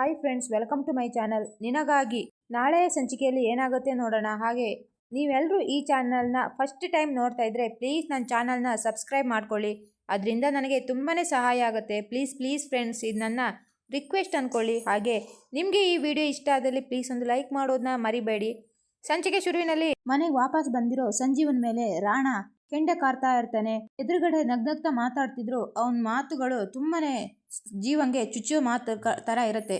Hi friends welcome to my channel ನಿನಗಾಗಿ ನಾಳೆಯ ಸಂಚಿಕೆಯಲ್ಲಿ ಏನಾಗುತ್ತೆ ನೋಡೋಣ. ಹಾಗೆ ನೀವೆಲ್ಲರೂ ಈ ಚಾನಲ್ನ ಫಸ್ಟ್ ಟೈಮ್ ನೋಡ್ತಾ ಇದ್ರೆ ಪ್ಲೀಸ್ ನನ್ನ ಚಾನಲ್ನ ಸಬ್ಸ್ಕ್ರೈಬ್ ಮಾಡ್ಕೊಳ್ಳಿ. ಅದರಿಂದ ನನಗೆ ತುಂಬಾ ಸಹಾಯ ಆಗುತ್ತೆ. ಪ್ಲೀಸ್ ಪ್ಲೀಸ್ ಫ್ರೆಂಡ್ಸ್ ಇದು ರಿಕ್ವೆಸ್ಟ್ ಅಂದ್ಕೊಳ್ಳಿ ಹಾಗೆ ನಿಮಗೆ ಈ ವಿಡಿಯೋ ಇಷ್ಟ ಆದಲ್ಲಿ ಪ್ಲೀಸ್ ಒಂದು ಲೈಕ್ ಮಾಡೋದನ್ನ ಮರಿಬೇಡಿ. ಸಂಚಿಕೆ ಶುರುವಿನಲ್ಲಿ ಮನೆಗೆ ವಾಪಸ್ ಬಂದಿರೋ ಸಂಜೀವನ ಮೇಲೆ ರಾಣ ಕೆಂಡ ಕಾರ್ತಾ ಇರ್ತಾನೆ. ಎದುರುಗಡೆ ನಗ್ನಗ್ತಾ ಮಾತಾಡ್ತಿದ್ರು. ಅವನ ಮಾತುಗಳು ತುಂಬಾನೇ ಜೀವಂಗೆ ಚುಚ್ಚುವ ಮಾತು ತರ ಇರುತ್ತೆ.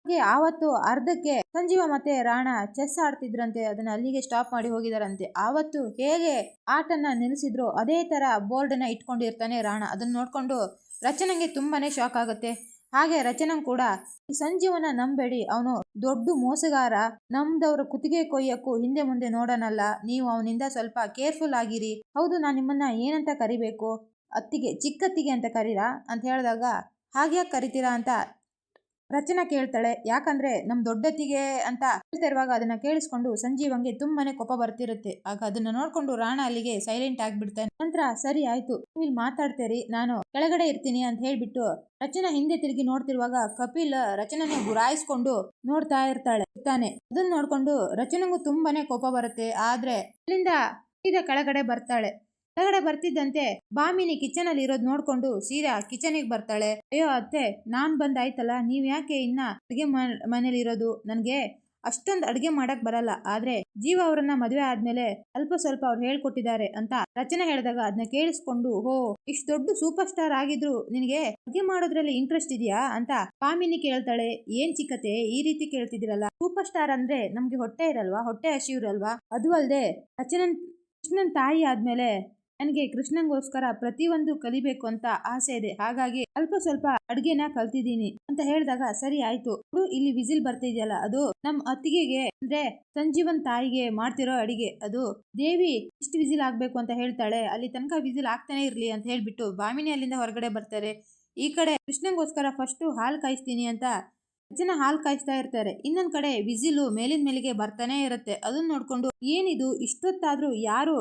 ಹಾಗೆ ಆವತ್ತು ಅರ್ಧಕ್ಕೆ ಸಂಜೀವ ಮತ್ತೆ ರಾಣ ಚೆಸ್ ಆಡ್ತಿದ್ರಂತೆ. ಅದನ್ನ ಅಲ್ಲಿಗೆ ಸ್ಟಾಪ್ ಮಾಡಿ ಹೋಗಿದಾರಂತೆ. ಆವತ್ತು ಹೇಗೆ ಆಟನ್ನ ನಿಲ್ಲಿಸಿದ್ರು ಅದೇ ತರ ಬೋರ್ಡ್ನ ಇಟ್ಕೊಂಡಿರ್ತಾನೆ ರಾಣ. ಅದನ್ನ ನೋಡ್ಕೊಂಡು ರಚನೆಗೆ ತುಂಬಾನೇ ಶಾಕ್ ಆಗುತ್ತೆ. ಹಾಗೆ ರಚನಂ ಕೂಡ. ಈ ಸಂಜೀವನ ನಂಬೇಡಿ. ಅವನು ದೊಡ್ಡ ಮೋಸಗಾರ. ನಮ್ದವ್ರ ಕುತ್ತಿಗೆ ಕೊಯ್ಯಕ್ಕೂ ಹಿಂದೆ ಮುಂದೆ ನೋಡೋಣಲ್ಲ ನೀವು ಅವನಿಂದ ಸ್ವಲ್ಪ ಕೇರ್ಫುಲ್ ಆಗಿರಿ. ಹೌದು, ನಾನು ನಿಮ್ಮನ್ನ ಏನಂತ ಕರಿಬೇಕು? ಅತ್ತಿಗೆ, ಚಿಕ್ಕತ್ತಿಗೆ ಅಂತ ಕರೀರಾ? ಅಂತ ಹೇಳಿದಾಗ, ಹಾಗ್ಯಾಕೆ ಕರಿತೀರಾ ಅಂತ ರಚನಾ ಕೇಳ್ತಾಳೆ. ಯಾಕಂದ್ರೆ ನಮ್ ದೊಡ್ಡತ್ತಿಗೆ ಅಂತ ಹೇಳ್ತಾ ಇರುವಾಗ ಅದನ್ನ ಕೇಳಿಸ್ಕೊಂಡು ಸಂಜೀವಂಗೆ ತುಂಬಾನೇ ಕೋಪ ಬರ್ತಿರುತ್ತೆ. ಆಗ ಅದನ್ನ ನೋಡ್ಕೊಂಡು ರಾಣ ಅಲ್ಲಿಗೆ ಸೈಲೆಂಟ್ ಆಗ್ಬಿಡ್ತಾನೆ. ನಂತರ ಸರಿ ಆಯ್ತು ಇಲ್ಲಿ ಮಾತಾಡ್ತೀರಿ, ನಾನು ಕೆಳಗಡೆ ಇರ್ತೀನಿ ಅಂತ ಹೇಳ್ಬಿಟ್ಟು ರಚನಾ ಹಿಂದೆ ತಿರುಗಿ ನೋಡ್ತಿರುವಾಗ ಕಪಿಲ್ ರಚನನ ಗುರಾಯಿಸ್ಕೊಂಡು ನೋಡ್ತಾ ಇರ್ತಾಳೆ, ಇರ್ತಾನೆ. ಅದನ್ನ ನೋಡ್ಕೊಂಡು ರಚನೆಗೂ ತುಂಬಾನೇ ಕೋಪ ಬರುತ್ತೆ. ಆದ್ರೆ ಅಲ್ಲಿಂದ ಸೀದಾ ಕೆಳಗಡೆ ಬರ್ತಾಳೆ. ಕೆಳಗಡೆ ಬರ್ತಿದ್ದಂತೆ ಬಾಮಿನಿ ಕಿಚನ್ ಅಲ್ಲಿ ಇರೋದ್ ನೋಡ್ಕೊಂಡು ಸೀದಾ ಕಿಚನಿಗೆ ಬರ್ತಾಳೆ. ಅಯ್ಯೋ ಅತ್ತೆ, ನಾನ್ ಬಂದಾಯ್ತಲ್ಲ, ನೀವ್ ಯಾಕೆ ಇನ್ನ ಅಡ್ಗೆ ಮನೇಲಿ ಇರೋದು? ನನ್ಗೆ ಅಷ್ಟೊಂದ್ ಅಡ್ಗೆ ಮಾಡಕ್ ಬರಲ್ಲ, ಆದ್ರೆ ಜೀವ ಅವರನ್ನ ಮದುವೆ ಆದ್ಮೇಲೆ ಅಲ್ಪ ಸ್ವಲ್ಪ ಅವ್ರು ಹೇಳ್ಕೊಟ್ಟಿದ್ದಾರೆ ಅಂತ ರಚನೆ ಹೇಳಿದಾಗ ಅದನ್ನ ಕೇಳಿಸ್ಕೊಂಡು, ಹೋ, ಇಷ್ಟ ದೊಡ್ಡ ಸೂಪರ್ ಸ್ಟಾರ್ ಆಗಿದ್ರು, ನಿನಗೆ ಅಡ್ಗೆ ಮಾಡೋದ್ರಲ್ಲಿ ಇಂಟ್ರೆಸ್ಟ್ ಇದೆಯಾ? ಅಂತ ಕಾಮಿನಿ ಕೇಳ್ತಾಳೆ. ಏನ್ ಚಿಕ್ಕತೆ ಈ ರೀತಿ ಕೇಳ್ತಿದಿರಲ್ಲ ಸೂಪರ್ ಸ್ಟಾರ್ ಅಂದ್ರೆ ನಮ್ಗೆ ಹೊಟ್ಟೆ ಇರಲ್ವಾ? ಹೊಟ್ಟೆ ಹಸಿವಿರಲ್ವಾ ಅದು ಅಲ್ಲದೆ ರಚನನ್, ಕೃಷ್ಣನ್ ತಾಯಿ ಆದ್ಮೇಲೆ ನನಗೆ ಕೃಷ್ಣಂಗೋಸ್ಕರ ಪ್ರತಿಯೊಂದು ಕಲಿಬೇಕು ಅಂತ ಆಸೆ ಇದೆ. ಹಾಗಾಗಿ ಅಲ್ಪ ಸ್ವಲ್ಪ ಅಡ್ಗೆನ ಕಲ್ತಿದ್ದೀನಿ ಅಂತ ಹೇಳಿದಾಗ ಸರಿ ಆಯ್ತು. ಇಲ್ಲಿ ವಿಸಿಲ್ ಬರ್ತಿದ್ಯಲ್ಲ, ಅದು ನಮ್ ಅತ್ತಿಗೆಗೆ ಅಂದ್ರೆ ಸಂಜೀವನ್ ತಾಯಿಗೆ ಮಾಡ್ತಿರೋ ಅಡಿಗೆ. ಅದು ದೇವಿ ಇಷ್ಟು ವಿಸಿಲ್ ಆಗ್ಬೇಕು ಅಂತ ಹೇಳ್ತಾಳೆ. ಅಲ್ಲಿ ತನಕ ವಿಸಿಲ್ ಆಗ್ತಾನೆ ಇರ್ಲಿ ಅಂತ ಹೇಳ್ಬಿಟ್ಟು ಬಾಮಿನಿ ಅಲ್ಲಿಂದ ಹೊರಗಡೆ ಬರ್ತಾರೆ. ಈ ಕಡೆ ಕೃಷ್ಣಂಗೋಸ್ಕರ ಫಸ್ಟ್ ಹಾಲ್ ಕಾಯಿಸ್ತೀನಿ ಅಂತ ಜನ ಹಾಲ್ ಕಾಯಿಸ್ತಾ ಇರ್ತಾರೆ. ಇನ್ನೊಂದ್ ಕಡೆ ವಿಸಿಲು ಮೇಲಿನ ಮೇಲಿಗೆ ಬರ್ತಾನೆ ಇರುತ್ತೆ. ಅದನ್ನ ನೋಡ್ಕೊಂಡು ಏನಿದು, ಇಷ್ಟೊತ್ತಾದ್ರೂ ಯಾರು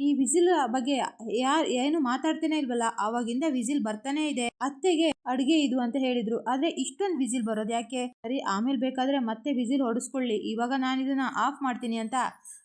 ಈ ವಿಸಿಲ್ ಬಗ್ಗೆ ಯಾರ್, ಏನು ಮಾತಾಡ್ತಾನೆ ಇಲ್ವಲ್ಲ ಅವಾಗಿಂದ ವಿಸಿಲ್ ಬರ್ತಾನೆ ಇದೆ. ಅತ್ತೆಗೆ ಅಡುಗೆ ಇದು ಅಂತ ಹೇಳಿದ್ರು. ಆದ್ರೆ ಇಷ್ಟೊಂದು ವಿಸಿಲ್ ಬರೋದು ಯಾಕೆ? ಸರಿ, ಆಮೇಲೆ ಬೇಕಾದ್ರೆ ಮತ್ತೆ ವಿಸಿಲ್ ಹೊಡಿಸ್ಕೊಳ್ಳಿ. ಇವಾಗ ನಾನು ಇದನ್ನ ಆಫ್ ಮಾಡ್ತೀನಿ ಅಂತ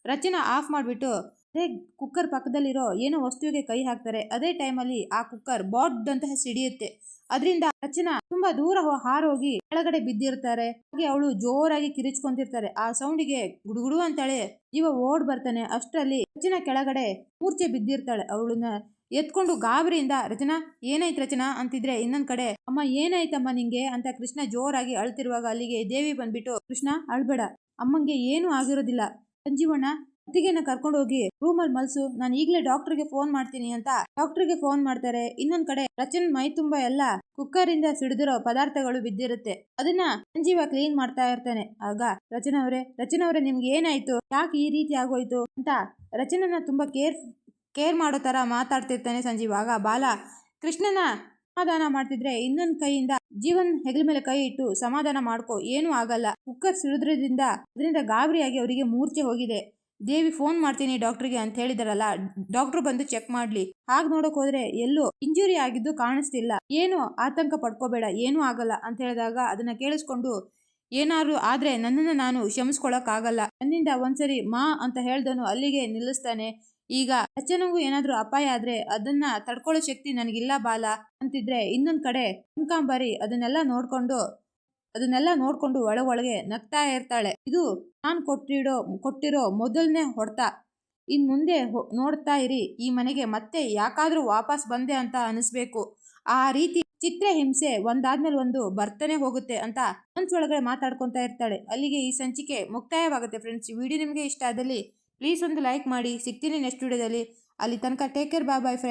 ರಚನಾ ಆಫ್ ಮಾಡ್ಬಿಟ್ಟು ಅದೇ ಕುಕ್ಕರ್ ಪಕ್ಕದಲ್ಲಿರೋ ಏನೋ ವಸ್ತುವಿಗೆ ಕೈ ಹಾಕ್ತಾರೆ, ಅದೇ ಟೈಮಲ್ಲಿ ಆ ಕುಕ್ಕರ್ ಬಾಡ್ ಅಂತಹ ಸಿಡಿಯುತ್ತೆ. ಅದರಿಂದ ರಚನಾ ತುಂಬಾ ದೂರ ಹಾರೋಗಿ ಕೆಳಗಡೆ ಬಿದ್ದಿರ್ತಾರೆ. ಹಾಗೆ ಅವಳು ಜೋರಾಗಿ ಕಿರಿಚ್ಕೊಂತಿರ್ತಾರೆ. ಆ ಸೌಂಡಿಗೆ ಗುಡುಗುಡು ಅಂತಾಳೆ. ಇವ ಓಡ್ ಬರ್ತಾನೆ. ಅಷ್ಟರಲ್ಲಿ ರಚನಾ ಕೆಳಗಡೆ ಮೂರ್ಛೆ ಬಿದ್ದಿರ್ತಾಳೆ. ಅವಳನ್ನ ಎತ್ಕೊಂಡು ಗಾಬರಿಯಿಂದ ರಚನಾ ಏನಾಯ್ತು ರಚನಾ ಅಂತಿದ್ರೆ ಇನ್ನೊಂದ್ ಕಡೆ, ಅಮ್ಮ, ಏನಾಯ್ತಮ್ಮ ನಿಂಗೆ? ಅಂತ ಕೃಷ್ಣ ಜೋರಾಗಿ ಅಳ್ತಿರುವಾಗ ಅಲ್ಲಿಗೆ ದೇವಿ ಬಂದ್ಬಿಟ್ಟು, ಕೃಷ್ಣ, ಅಳ್ಬೇಡ. ಅಮ್ಮಂಗೆ ಏನು ಆಗಿರೋದಿಲ್ಲ. ಸಂಜೀವಣ್ಣ ಅತ್ತಿಗೆನ ಕರ್ಕೊಂಡು ಹೋಗಿ ರೂಮಲ್ಲಿ ಮಲ್ಸು, ನಾನು ಈಗಲೇ ಡಾಕ್ಟರ್ಗೆ ಫೋನ್ ಮಾಡ್ತೀನಿ ಅಂತ ಡಾಕ್ಟರ್ಗೆ ಫೋನ್ ಮಾಡ್ತಾರೆ. ಇನ್ನೊಂದ್ ಕಡೆ ರಚನ್ ಮೈ ತುಂಬಾ ಎಲ್ಲ ಕುಕ್ಕರ್ ಇಂದ ಸಿಡಿದಿರೋ ಪದಾರ್ಥಗಳು ಬಿದ್ದಿರುತ್ತೆ. ಅದನ್ನ ಸಂಜೀವ ಕ್ಲೀನ್ ಮಾಡ್ತಾ ಇರ್ತಾನೆ. ಆಗ ರಚನಾ ಅವರೇ ರಚನಾ ಅವರೇ ನಿಮ್ಗೆ ಏನಾಯ್ತು? ಯಾಕೆ ಈ ರೀತಿ ಆಗೋಯ್ತು? ಅಂತ ರಚನನ ತುಂಬಾ ಕೇರ್ ಕೇರ್ ಮಾಡೋ ತರ ಮಾತಾಡ್ತಿರ್ತಾನೆ ಸಂಜೀವ್. ಆಗ ಬಾಲ ಕೃಷ್ಣನ ಸಮಾಧಾನ ಮಾಡ್ತಿದ್ರೆ ಇನ್ನೊಂದ್ ಕೈಯಿಂದ ಜೀವನ್ ಹೆಗಲ ಮೇಲೆ ಕೈ ಇಟ್ಟು ಸಮಾಧಾನ ಮಾಡ್ಕೋ. ಏನೂ ಆಗಲ್ಲ. ಕುಕ್ಕರ್ ಸಿಡಿದ್ರಿಂದ ಅದರಿಂದ ಗಾಬರಿಯಾಗಿ ಅವರಿಗೆ ಮೂರ್ಛೆ ಹೋಗಿದೆ. ದೇವಿ ಫೋನ್ ಮಾಡ್ತೀನಿ ಡಾಕ್ಟರ್ಗೆ ಅಂತ ಹೇಳಿದಾರಲ್ಲ, ಡಾಕ್ಟರ್ ಬಂದು ಚೆಕ್ ಮಾಡ್ಲಿ. ಹಾಗೆ ನೋಡಕ್ ಹೋದ್ರೆ ಎಲ್ಲೂ ಇಂಜುರಿ ಆಗಿದ್ದು ಕಾಣಿಸ್ತಿಲ್ಲ. ಏನು ಆತಂಕ ಪಡ್ಕೋಬೇಡ, ಏನೂ ಆಗಲ್ಲ ಅಂತ ಹೇಳಿದಾಗ ಅದನ್ನ ಕೇಳಿಸ್ಕೊಂಡು, ಏನಾದ್ರು ಆದ್ರೆ ನನ್ನನ್ನು ನಾನು ಕ್ಷಮಿಸ್ಕೊಳಕ್ ಆಗಲ್ಲ ನನ್ನಿಂದ ಒಂದ್ಸರಿ ಮಾ ಅಂತ ಹೇಳ್ದನು ಅಲ್ಲಿಗೆ ನಿಲ್ಲಿಸ್ತಾನೆ. ಈಗ ಅಚ್ಚನಗೂ ಏನಾದ್ರೂ ಅಪಾಯ ಆದ್ರೆ ಅದನ್ನ ತಡ್ಕೊಳ್ಳೋ ಶಕ್ತಿ ನನಗಿಲ್ಲ ಬಾಲ ಅಂತಿದ್ರೆ ಇನ್ನೊಂದ್ ಕಡೆ ಕನಕಾಂಬರಿ ಅದನ್ನೆಲ್ಲ ನೋಡ್ಕೊಂಡು ಅದನ್ನೆಲ್ಲ ನೋಡ್ಕೊಂಡು ಒಳಗೆ ನಗ್ತಾ ಇರ್ತಾಳೆ. ಇದು ನಾನ್ ಕೊಟ್ಟಿಡೋ, ಕೊಟ್ಟಿರೋ ಮೊದಲನೇ ಹೊಡ್ತ. ಇನ್ ಮುಂದೆ ನೋಡ್ತಾ ಇರಿ, ಈ ಮನೆಗೆ ಮತ್ತೆ ಯಾಕಾದ್ರೂ ವಾಪಸ್ ಬಂದೆ ಅಂತ ಅನಿಸ್ಬೇಕು. ಆ ರೀತಿ ಚಿತ್ರ ಹಿಂಸೆ ಒಂದಾದ್ಮೇಲೆ ಒಂದು ಬರ್ತಾನೆ ಹೋಗುತ್ತೆ ಅಂತ ಮನ್ಸೊಳಗಡೆ ಮಾತಾಡ್ಕೊತಾ ಇರ್ತಾಳೆ. ಅಲ್ಲಿಗೆ ಈ ಸಂಚಿಕೆ ಮುಕ್ತಾಯವಾಗುತ್ತೆ ಫ್ರೆಂಡ್ಸ್ ಈ ವಿಡಿಯೋ ನಿಮಗೆ ಇಷ್ಟ ಆದಲ್ಲಿ ಪ್ಲೀಸ್ ಒಂದು ಲೈಕ್ ಮಾಡಿ. ಸಿಗ್ತೀನಿ ನೆಕ್ಸ್ಟ್ ವಿಡಿಯೋದಲ್ಲಿ. ಅಲ್ಲಿ ತನಕ take care bye bye friend